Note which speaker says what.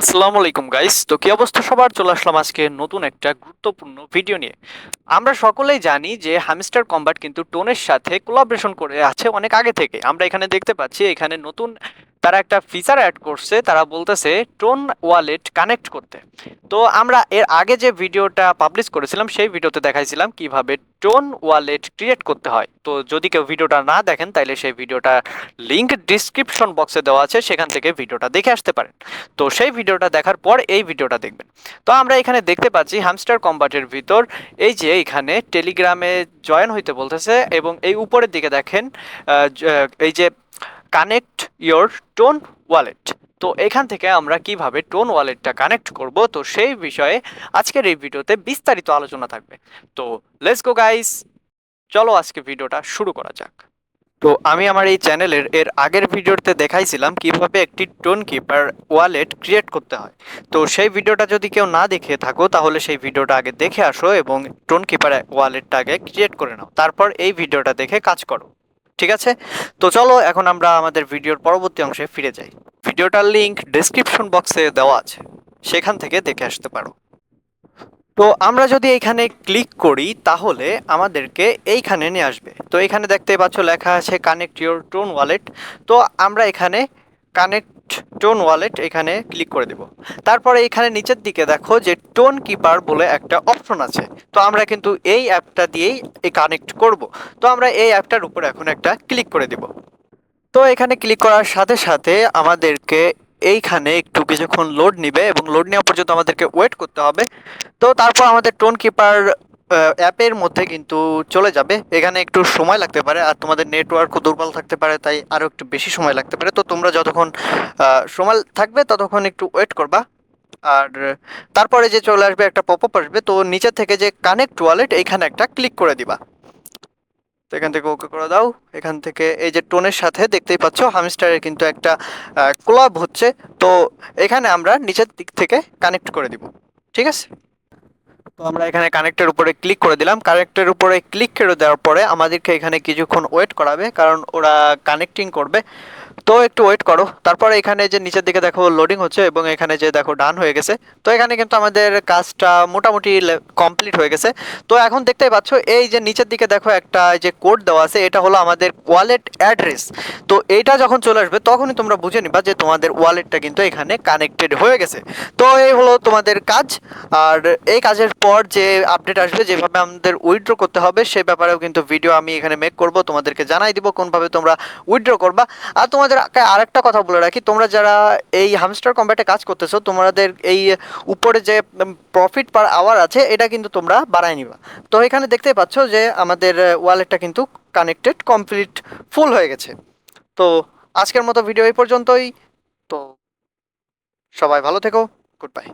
Speaker 1: আসসালামু আলাইকুম গাইস তো কি অবস্থা সবার? চলে আসলাম আজকে নতুন একটা গুরুত্বপূর্ণ ভিডিও নিয়ে। আমরা সকলেই জানি যে হামিস্টার কম্বাট কিন্তু টোনের সাথে কোলাবরেশন করে আছে অনেক আগে থেকে। আমরা এখানে দেখতে পাচ্ছি এখানে নতুন তারা একটা ফিচার অ্যাড করছে, তারা বলতেছে টোন ওয়ালেট কানেক্ট করতে। তো আমরা এর আগে যে ভিডিওটা পাবলিশ করেছিলাম, সেই ভিডিওতে দেখাইছিলাম কীভাবে টোন ওয়ালেট ক্রিয়েট করতে হয়। তো যদি কেউ ভিডিওটা না দেখেন তাহলে সেই ভিডিওটা লিংক ডিসক্রিপশন বক্সে দেওয়া আছে, সেখান থেকে ভিডিওটা দেখে আসতে পারেন। তো সেই ভিডিওটা দেখার পর এই ভিডিওটা দেখবেন। তো আমরা এখানে দেখতে পাচ্ছি হ্যামস্টার কম্বাটের ভিতর, এই যে এখানে টেলিগ্রামে জয়েন হইতে বলতেছে এবং এই উপরের দিকে দেখেন এই যে কানেক্ট ইয়োর টোন ওয়ালেট তো এখান থেকে আমরা কীভাবে টোন ওয়ালেটটা কানেক্ট করব? তো সেই বিষয়ে আজকের এই ভিডিওতে বিস্তারিত আলোচনা থাকবে। তো লেটস গো গাইস চলো আজকে ভিডিওটা শুরু করা যাক। তো আমি আমার এই চ্যানেলের এর আগের ভিডিওতে দেখাইছিলাম কীভাবে একটি টোন কিপার ওয়ালেট ক্রিয়েট করতে হয়। তো সেই ভিডিওটা যদি কেউ না দেখে থাকো, তাহলে সেই ভিডিওটা আগে দেখে আসো এবং টোন কিপার ওয়ালেটটা আগে ক্রিয়েট করে নাও। তারপর এই ভিডিওটা দেখে কাজ করো। ঠিক আছে? তো চলো, এখন আমরা আমাদের ভিডিওর পরবর্তী অংশে ফিরে যাই। ভিডিওটার লিঙ্ক ডিসক্রিপশন বক্সে দেওয়া আছে। সেখান থেকে দেখে আসতে পারো। তো আমরা যদি এইখানে ক্লিক করি, তাহলে আমাদেরকে এইখানে নিয়ে আসবে। তো এখানে দেখতে পাচ্ছ লেখা আছে কানেক্ট ইউর টোন ওয়ালেট তো আমরা এখানে কানেক্ট টোন ওয়ালেট এখানে ক্লিক করে দেব। তারপরে এখানে নিচের দিকে দেখো যে টোন কিপার বলে একটা অপশন আছে। তো আমরা কিন্তু এই অ্যাপটা দিয়েই কানেক্ট করব। তো আমরা এই অ্যাপটার উপর এখন একটা ক্লিক করে দেব। তো এখানে ক্লিক করার সাথে সাথে আমাদেরকে এইখানে একটু কিছুক্ষণ লোড নিবে এবং লোড নেওয়া পর্যন্ত আমাদেরকে ওয়েট করতে হবে। তো তারপর আমাদের টোন কিপার অ্যাপের মধ্যে কিন্তু চলে যাবে। এখানে একটু সময় লাগতে পারে আর তোমাদের নেটওয়ার্কও দুর্বল থাকতে পারে, তাই আরও একটু বেশি সময় লাগতে পারে। তো তোমরা যতক্ষণ সময় থাকবে ততক্ষণ একটু ওয়েট করবা। আর তারপরে যে চলে আসবে একটা পপ আপ আসবে, তো নিচে থেকে যে কানেক্ট ওয়ালেট এইখানে একটা ক্লিক করে দিবা। তো এখান থেকে ওকে করে দাও। এখান থেকে এই যে টোনের সাথে দেখতেই পাচ্ছ হামস্টারের কিন্তু একটা ক্লাব হচ্ছে। তো এখানে আমরা নিচের দিক থেকে কানেক্ট করে দিব। ঠিক আছে? তো আমরা এখানে কানেক্টের উপরে ক্লিক করে দিলাম। কানেক্টের উপরে ক্লিক করে দেওয়ার পরে আমাদেরকে এখানে কিছুক্ষণ ওয়েট করাবে, কারণ ওরা কানেক্টিং করবে। তো একটু ওয়েট করো। তারপরে এখানে যে নিচের দিকে দেখো লোডিং হচ্ছে এবং এখানে যে দেখো ডান হয়ে গেছে। তো এখানে কিন্তু আমাদের কাজটা মোটামুটি কমপ্লিট হয়ে গেছে। তো এখন দেখতেই পাচ্ছ, এই যে নিচের দিকে দেখো একটা যে কোড দেওয়া আছে, এটা হলো আমাদের ওয়ালেট অ্যাড্রেস তো এইটা যখন চলে আসবে, তখনই তোমরা বুঝে নিবা যে তোমাদের ওয়ালেটটা কিন্তু এখানে কানেক্টেড হয়ে গেছে। তো এই হলো তোমাদের কাজ। আর এই কাজের পর যে আপডেট আসবে, যেভাবে আমাদের উইথড্র করতে হবে, সে ব্যাপারেও কিন্তু ভিডিও আমি এখানে মেক করব। তোমাদেরকে জানাই দিব কোনভাবে তোমরা উইথড্র করবা। আর তোমাদের আরেকটা কথা বলে রাখি। তোমরা যারা এই হামস্টার কম্ব্যাটে কাজ করতেছো, তোমাদের এই উপরে যে প্রফিট পার আওয়ার আছে, এটা কিন্তু তোমরা বাড়ায় নিবা। তো এখানে দেখতে পাচ্ছ যে, আমাদের ওয়ালেটটা কিন্তু কানেক্টেড কমপ্লিট ফুল হয়ে গেছে। তো আজকের মতো ভিডিও এই পর্যন্তই। তো সবাই ভালো থেকো। Good bye